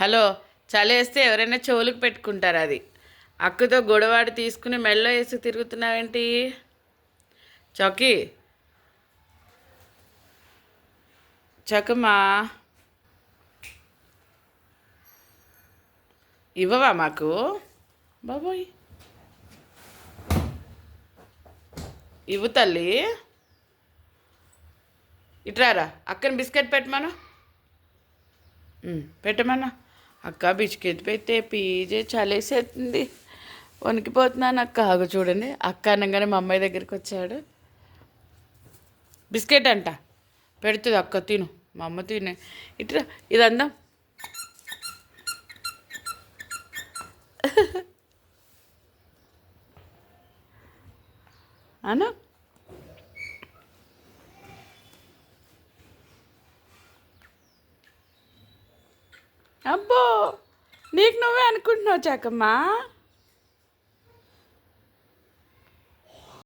Hello చలేస్తే ఎవరైనా చెవులకు పెట్టుకుంటారు అది. అక్కతో గొడవాడి తీసుకుని మెల్లో వేసి తిరుగుతున్నావేంటి? చౌకీ. చకమా ఇవ్వవా మాకు? బాబోయ్. ఇవ్వు తల్లి. ఇట్రారా అక్కని బిస్కెట్ పెట్టమను? పెట్టమన్నా అక్క బిస్కెట్ పెట్టే పీజే చలేసేస్తుంది వణికిపోతున్నాను అక్క. ఆగు చూడండి. అక్క అనగానే మా అమ్మాయి దగ్గరికి వచ్చాడు. బిస్కెట్ అంట. పెడుతుంది అక్క తిను. మా అమ్మ తినే. ఇట్రా ఇది అందాం. అనా. అబ్బో నీకు నువ్వే అనుకుంటున్నావు చాకమ్మా?